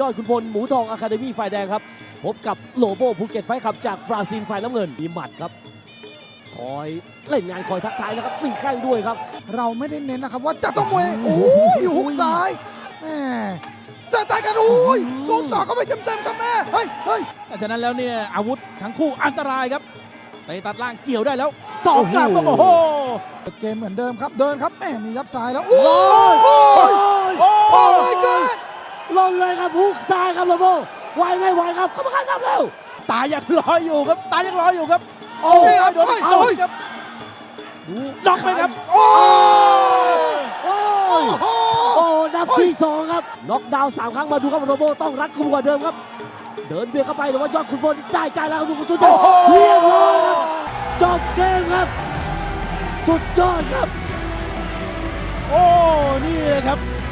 ยอดขุนพลหมูทองอะคาเดมี่ฝ่ายแดงครับ พบกับโลโบภูเก็ตไฟท์ขับจากบราซิลฝ่ายน้ำเงินมีหมัดครับ คอยเล่นงานคอยทักทายแล้วครับมีแข้งด้วยครับ เราไม่ได้เน้นนะครับว่าจะต้องมวยโอ้ยหุกซ้ายแม่จะตายกันโอ้ยลูกศอกก็ไปเต็มๆครับแม่เฮ้ยเฮ้ยแต่ฉะนั้นแล้วเนี่ยอาวุธทั้งคู่อันตรายครับเตะตัดล่างเกี่ยวได้แล้วสองกลับครับโอ้โอ้โหโหเกมเหมือนเดิมครับเดินครับแม่มียับซ้ายแล้วโอ้โอ้ย ย โอ้ โอ้ my god ห ล่นเลยครับฮุกซ้ายครับโลโบไหวไม่ไหวครับกรรมการนับแล้วตายังรออยู่ครับ ตายังรออยู่ครับ โอ้โอ้ยยโดนโอ้ยโดนครับดูน็อกไหมครับ โอ้ยโอ้โอ้ยโหโอ้นับที่สองครับน็อกดาวน์สามครั้งมาดูครับโรโบต้องรัดกุมกว่าเดิมครับ เดินเบียดเข้าไปแต่ว่ายอดขุนพลได้ใจแล้วดูคุณจุ๊โอ้โหเรียบร้อยครับจบเกมครับ สุดยอดครับ โอ้ นี่เลยครับแม่